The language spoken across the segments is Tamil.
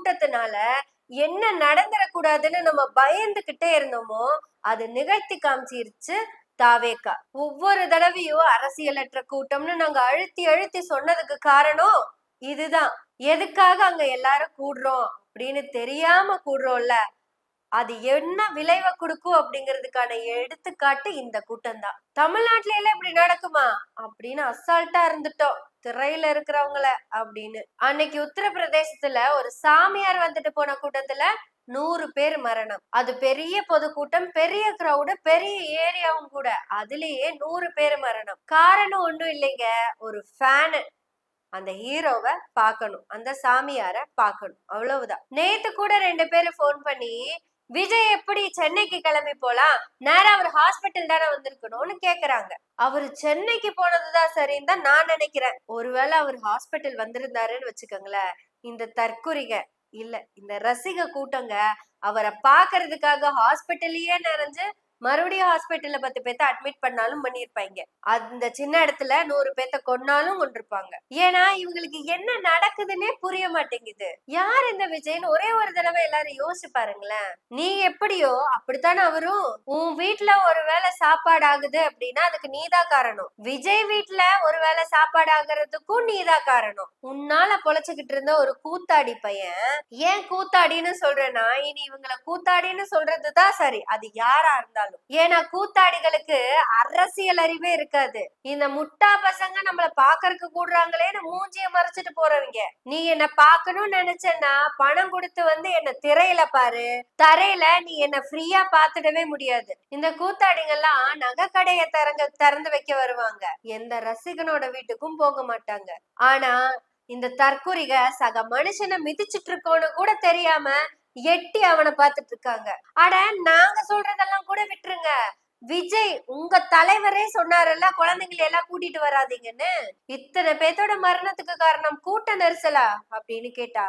கூட்டத்தினால என்ன நடந்துடக்கூடாதுன்னு நம்ம பயந்துகிட்டே இருந்தோமோ அது நிகழ்த்தி காமிச்சிருச்சு தாவேக்கா. ஒவ்வொரு தடவையும் அரசியலற்ற கூட்டம்னு நாங்க அழுத்தி அழுத்தி சொன்னதுக்கு காரணம் இதுதான். எதுக்காக அங்க எல்லாரும் கூடுறோம் அப்படின்னு தெரியாம கூடுறோம்ல அது என்ன விளைவை கொடுக்கும் அப்படிங்கிறதுக்கான எடுத்துக்காட்டு இந்த கூட்டம் தான் தமிழ்நாட்டுல எல்லாம் இப்படி நடக்குமா அப்படின்னு அசால்ட்டா இருந்துட்டோம். திரையில இருக்கிறவங்கள அப்படின்னு. அன்னைக்கு உத்தரப்பிரதேசத்துல ஒரு சாமியார் வந்துட்டு போன கூட்டத்துல நூறு பேர் மரணம். அது பெரிய பொதுக்கூட்டம் பெரிய கிரௌடு பெரிய ஏரியாவும் கூட. அதுலயே நூறு பேர் மரணம். காரணம் ஒண்ணும் இல்லைங்க. ஒரு ஃபேனு அந்த ஹீரோவை பார்க்கணும். அந்த சாமியார பார்க்கணும். அவ்வளவுதான். நேத்து கூட ரெண்டு பேரும் ஃபோன் பண்ணி விஜய் எப்படி சென்னைக்கு கிளம்பி போலாம்? நேரம் அவர் ஹாஸ்பிட்டல் தானே வந்திருக்கணும்னு கேக்குறாங்க. அவர் சென்னைக்கு போனதுதான் சரின்னு தான் நான் நினைக்கிறேன். ஒருவேளை அவர் ஹாஸ்பிட்டல் வந்திருந்தாருன்னு வச்சுக்கோங்களேன். இந்த தற்குறிக இல்ல இந்த ரசிக கூட்டங்க அவரை பாக்குறதுக்காக ஹாஸ்பிட்டல்லயே நிறைஞ்சு மறுபடியும் ஹாஸ்பிட்டல்ல பத்து பேத்த அட்மிட் பண்ணாலும் பண்ணிருப்பாங்க அந்த சின்ன இடத்துல நூறு பேத்த கொன்னாலும் கொண்டிருப்பாங்க. ஏன்னா இவங்களுக்கு என்ன நடக்குதுன்னே புரிய மாட்டேங்குது. யார் இந்த விஜய்னு ஒரே ஒரு தடவை எல்லாரும் யோசிச்சு பாருங்களேன். நீ எப்படியோ அப்படித்தானே அவரும்? உன் வீட்டுல ஒருவேளை சாப்பாடு ஆகுது அப்படின்னா அதுக்கு நீதான் காரணம். விஜய் வீட்டுல ஒருவேளை சாப்பாடு ஆகுறதுக்கும் நீதான் காரணம். உன்னால பொழைச்சுக்கிட்டு இருந்த ஒரு கூத்தாடி பையன் ஏன் கூத்தாடின்னு சொல்றேன்னா இனி இவங்களை கூத்தாடின்னு சொல்றதுதான் சரி. அது யாரா இருந்தாலும். ஏன்னா கூத்தாடிகளுக்கு அரசியல் அறிவே இருக்காது. இந்த முட்டா பசங்க நம்மள பாக்கறதுக்கு கூடுறாங்களேன்னு மூஞ்சிய மறைச்சிட்டு போறவங்க. நீ என்ன பாக்கணும்னு நினைச்சேன்னா பணம் கொடுத்து வந்து என்ன திரையில பாரு. தரையில நீ என்ன ஃப்ரீயா பாத்துடவே முடியாது. இந்த கூத்தாடிங்கெல்லாம் நகை கடைய திறங்க திறந்து வைக்க வருவாங்க. எந்த ரசிகனோட வீட்டுக்கும் போக மாட்டாங்க. ஆனா இந்த தற்குறிக சக மனுஷனை மிதிச்சிட்டு இருக்கோன்னு கூட தெரியாம எட்டி அவனை பார்த்துட்டு இருக்காங்க அட நாங்க சொல்றதெல்லாம் கூட விட்டுருங்க. விஜய் உங்க தலைவரே சொன்னாரல்ல குழந்தைங்களை எல்லாம் கூட்டிட்டு வராதீங்கன்னு? இத்தனை பேத்தோட மரணத்துக்கு காரணம் கூட்ட நெரிசலா? அப்படின்னு கேட்டா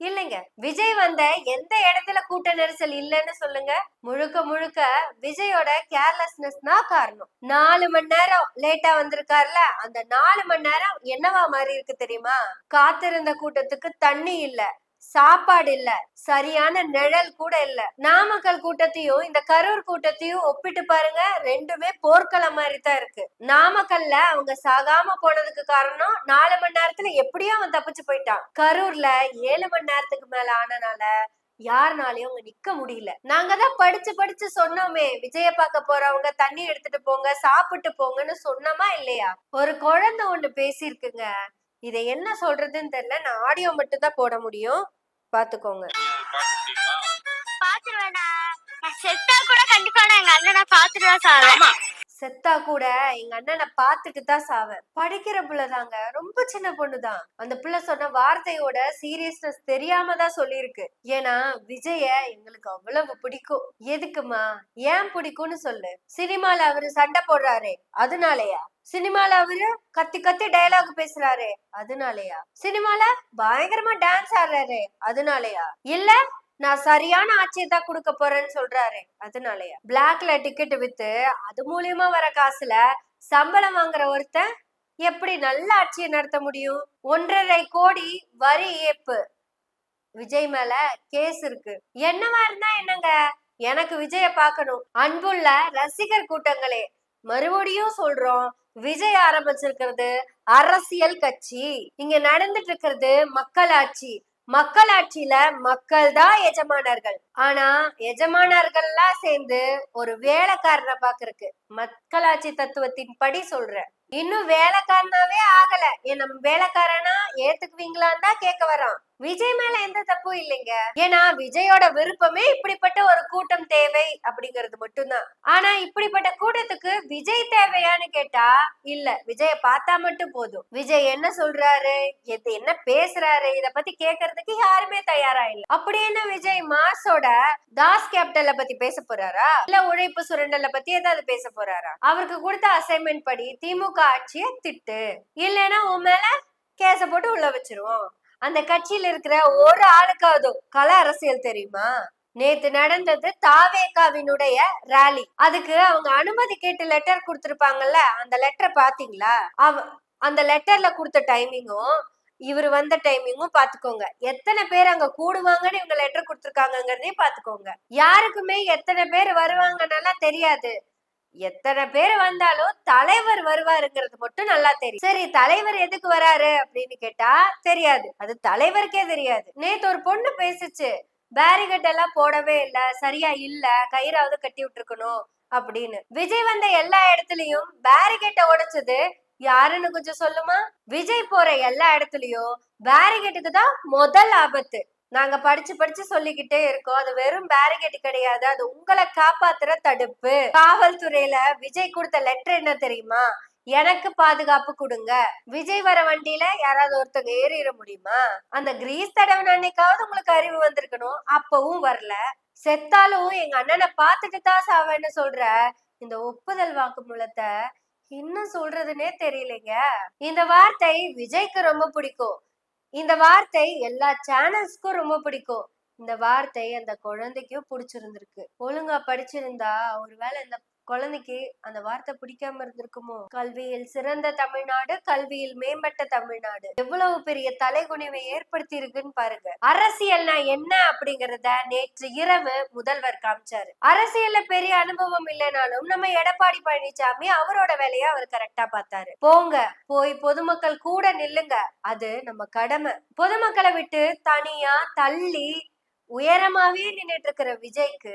இல்லைங்க. விஜய் வந்த எந்த இடத்துல கூட்ட நெரிசல் இல்லைன்னு சொல்லுங்க. முழுக்க முழுக்க விஜயோட கேர்லெஸ்னஸ் தான் காரணம். நாலு மணி நேரம் லேட்டா வந்திருக்காருல அந்த நாலு மணி நேரம் என்னவா மாதிரி இருக்கு தெரியுமா? காத்திருந்த கூட்டத்துக்கு தண்ணி இல்ல. சாப்பாடு இல்ல. சரியான நிழல் கூட இல்ல. நாமக்கல் கூட்டத்தையும் இந்த கரூர் கூட்டத்தையும் ஒப்பிட்டு பாருங்க ரெண்டுமே போர்க்களம் மாதிரி தான் இருக்கு. நாமக்கல்ல அவங்க சாகாம போனதுக்கு காரணம் நாலு மணி நேரத்துல எப்படியோ அவன் தப்பிச்சு போயிட்டான். கரூர்ல ஏழு மணி நேரத்துக்கு மேல ஆனனால யாருனாலையும் அவங்க நிக்க முடியல. நாங்க தான் படிச்சு படிச்சு சொன்னோமே விஜய பார்க்க போறவங்க தண்ணி எடுத்துட்டு போங்க சாப்பிட்டு போங்கன்னு சொன்னோமா இல்லையா? ஒரு குழந்தை ஒண்ணு பேசியிருக்குங்க. இதை என்ன சொல்றதுன்னு தெரியல. நான் ஆடியோ மட்டும் தான் போட முடியும். பாத்துக்கோங்க. பாத்துருவேனா நான். செத்தா கூட கண்டிப்பா நான் எங்க அண்ணனை பாத்துட்டு தான் சாவேன் செத்தா கூட எங்க அண்ணனை பார்த்துட்டு தான் சாவேன். படிக்கிற பிள்ளைதாங்க. ரொம்ப சின்ன பொண்ணுதான். அந்த பிள்ளை சொன்ன வார்த்தையோட சீரியஸ்னஸ் தெரியாம தான் சொல்லியிருக்கு. ஏன்னா விஜய எங்களுக்கு அவ்வளவு பிடிக்கும். எதுக்குமா? ஏன் பிடிக்கும்னு சொல்லு. சினிமால அவரு சண்டை போடுறாரே. அதனாலயா? சினிமால அவரு கத்தி கத்தி டயலாக் பேசுறாரே. அதனாலயா? சினிமால பயங்கரமா டான்ஸ் ஆடுறாரு. அதனாலயா? இல்ல நான் சரியான ஆட்சியை தான் கொடுக்க போறேன்னு சொல்றாரு. அதனாலயா. பிளாக்ல டிக்கெட் வித்து அது மூலியமா வர காசுல சம்பளம் வாங்குற ஒருத்தன் எப்படி நல்ல ஆட்சியை நடத்த முடியும்? ஒன்றரை கோடி வரி ஏப்பு. விஜய் மேல கேஸ் இருக்கு. என்னவா இருந்தா என்னங்க? எனக்கு விஜய பார்க்கணும். அன்புள்ள ரசிகர் கூட்டங்களே மறுபடியும் சொல்றோம் விஜய் ஆரம்பிச்சிருக்கிறது அரசியல் கட்சி. இங்க நடந்துட்டு இருக்கிறது மக்களாட்சி. மக்களாட்சியில மக்கள் தான் எஜமானர்கள். ஆனா எஜமானர்கள்லாம் சேர்ந்து ஒரு வேலைக்காரனை பாக்குறக்கு மக்களாட்சி தத்துவத்தின் படி சொல்றேன் இன்னும் வேலைக்காரனாவே ஆகல. என் நம்ம வேலைக்காரனா ஏத்துக்குவீங்களான்னு தான் கேட்க வரோம் விஜய் மேல எந்த தப்பும் இல்லைங்க. ஏன்னா விஜயோட விருப்பமே இப்படிப்பட்ட ஒரு கூட்டம் தேவை அப்படிங்கிறது மட்டும்தான். ஆனா இப்படிப்பட்ட கூட்டத்துக்கு விஜய் தேவையான்னு கேட்டா இல்ல. விஜய பார்த்தா மட்டும் போதும். விஜய் என்ன சொல்றாரு? எது என்ன பேசுறாரு? இத பத்தி கேக்குறதுக்கு யாருமே தயாரா இல்ல. அப்படி என்ன விஜய் மாஸோட தாஸ் கேபிட்டல பத்தி பேச போறாரா? இல்ல உழைப்பு சுரண்டல பத்தி ஏதாவது பேச போறாரா? அவருக்கு கொடுத்த அசைன்மெண்ட் படி திமுக ஆட்சியை திட்டு. இல்லைன்னா உன் மேல கேச போட்டு உள்ள வச்சிருவோம். அந்த கட்சியில இருக்கிற ஒரு ஆளுக்காவது கல அரசியல் தெரியுமா? நேத்து நடந்தது தாவேகாவினுடைய ராலி அதுக்கு அவங்க அனுமதி கேட்டு லெட்டர் கொடுத்திருப்பாங்கல்ல அந்த லெட்டர் பாத்தீங்களா? அவ அந்த லெட்டர்ல கொடுத்த டைமிங்கும் இவர் வந்த டைமிங்கும் பாத்துக்கோங்க. எத்தனை பேர் அங்க கூடுவாங்கன்னு இவங்க லெட்டர் கொடுத்துருக்காங்கங்கிறதையும் பாத்துக்கோங்க. யாருக்குமே எத்தனை பேர் வருவாங்கன்னெல்லாம் தெரியாது. எத்தனை பேர் வந்தாலும் தலைவர் வருவாருங்கிறது மட்டும் நல்லா தெரியும். சரி தலைவர் எதுக்கு வராரு அப்படின்னு கேட்டா தெரியாது. அது தலைவருக்கே தெரியாது. நேத்து ஒரு பொண்ணு பேசிச்சு. பேரிகட் எல்லாம் போடவே இல்ல சரியா இல்ல கயிறாவது கட்டி விட்டுருக்கணும் அப்படின்னு. விஜய் வந்த எல்லா இடத்துலயும் பேரிகேட்டை உடைச்சது யாருன்னு கொஞ்சம் சொல்லுமா? விஜய் போற எல்லா இடத்துலயும் பேரிகேட்டுக்கு தான் முதல் ஆபத்து. நாங்க படிச்சு படிச்சு சொல்லிக்கிட்டே இருக்கோம். அது வெறும் பேரிகேட் கிடையாது. அது உங்களை காப்பாத்துற தடுப்பு. காவல்துறையில விஜய் கொடுத்த லெட்டர் என்ன தெரியுமா? எனக்கு பாதுகாப்பு கொடுங்க. விஜய் வர வண்டியில யாராவது ஒருத்தங்க ஏறிட முடியுமா? அந்த கிரீஸ் தடவை அன்னைக்காவது உங்களுக்கு அறிவு வந்திருக்கணும். அப்பவும் வரல. செத்தாலும் எங்க அண்ணனை பார்த்துட்டு தான் சாவேன்னு சொல்ற இந்த ஒப்புதல் வாக்குமூலத்தை என்ன சொல்றதுன்னே தெரியலைங்க. இந்த வார்த்தை விஜய்க்கு ரொம்ப பிடிக்கும். இந்த வார்த்தை எல்லா சேனல்ஸ்க்கும் ரொம்ப பிடிக்கும். இந்த வார்த்தை அந்த குழந்தைக்கும் பிடிச்சிருந்திருக்கு. ஒழுங்கா படிச்சிருந்தா ஒருவேளை இந்த குழந்தைக்கு அந்த வார்த்தை பிடிக்காம இருந்திருக்குமோ? கல்வியில் சிறந்த தமிழ்நாடு கல்வியில் மேம்பட்ட தமிழ்நாடு. எவ்வளவு பெரிய தலைகுனிவை ஏற்படுத்தி இருக்குன்னு பாருங்க. அரசியல்னா என்ன அப்படிங்கறத நேற்று இரவு முதல்வர் காமிச்சாரு. அரசியல்ல பெரிய அனுபவம் இல்லைனாலும் நம்ம எடப்பாடி பழனிசாமி அவரோட வேலையை அவர் கரெக்டா பார்த்தாரு. போங்க போய் பொதுமக்கள் கூட நில்லுங்க. அது நம்ம கடமை. பொதுமக்களை விட்டு தனியா தள்ளி உயரமாவே நின்னுட்டு இருக்கிற விஜய்க்கு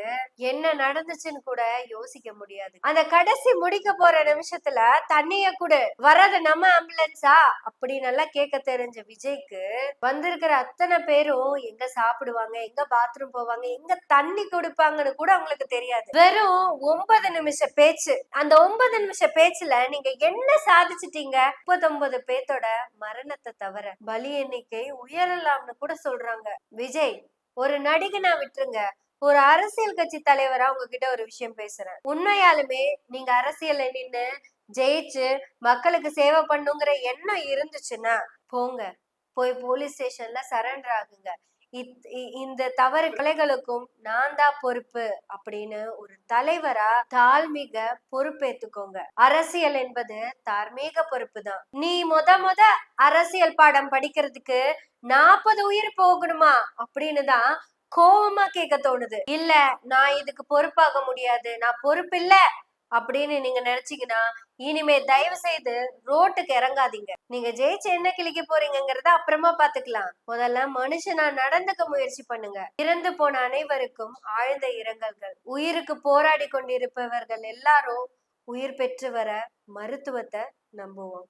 என்ன நடந்துச்சுன்னு கூட யோசிக்க முடியாது. அந்த கடைசி முடிக்க போற நிமிஷத்துல தண்ணிய கூட வர்றது நம்ம ஆம்புலன்ஸா அப்படின்னு எல்லாம் கேட்க தெரிஞ்ச விஜய்க்கு வந்திருக்கிற அத்தனை பேரும் எங்க சாப்பிடுவாங்க எங்க பாத்ரூம் போவாங்க எங்க தண்ணி கொடுப்பாங்கன்னு கூட அவங்களுக்கு தெரியாது. வெறும் ஒன்பது நிமிஷ பேச்சு. அந்த ஒன்பது நிமிஷ பேச்சுல நீங்க என்ன சாதிச்சிட்டீங்க? முப்பத்தொன்பது பேத்தோட மரணத்தை தவிர பலி எண்ணிக்கை உயரலாம்னு கூட சொல்றாங்க. விஜய் ஒரு நடிகனா விட்டுருங்க. ஒரு அரசியல் கட்சி தலைவரா உங்ககிட்ட ஒரு விஷயம் பேசுறேன். உண்மையாலுமே நீங்க அரசியல்ல நின்னு ஜெயிச்சு மக்களுக்கு சேவை பண்ணுங்கிற எண்ணம் இருந்துச்சுன்னா போங்க. போய் போலீஸ் ஸ்டேஷன்ல சரண்டர் ஆகுங்க. இந்த தவறு கொலைகளுக்கும் நான் தான் பொறுப்பு அப்படின்னு ஒரு தலைவரா தார்மீக பொறுப்பேத்துக்கோங்க. அரசியல் என்பது தார்மீக பொறுப்பு தான் நீ முத முத அரசியல் பாடம் படிக்கிறதுக்கு நாற்பது உயிர் போகணுமா அப்படின்னு தான் கோவமா கேட்க தோணுது. இல்ல நான் இதுக்கு பொறுப்பாக முடியாது நான் பொறுப்பு இல்ல அப்படின்னு நீங்க நினைச்சீங்கன்னா இனிமே தயவு செய்து ரோட்டுக்கு இறங்காதீங்க. நீங்க ஜெயிச்சு என்ன கிழிக்க போறீங்கிறத அப்புறமா பாத்துக்கலாம். முதல்ல மனுஷனா நடந்துக்க முயற்சி பண்ணுங்க. இறந்து போன அனைவருக்கும் ஆழ்ந்த இரங்கல்கள். உயிருக்கு போராடி கொண்டிருப்பவர்கள் எல்லாரும் உயிர் பெற்று வர மருத்துவத்தை நம்புவோம்.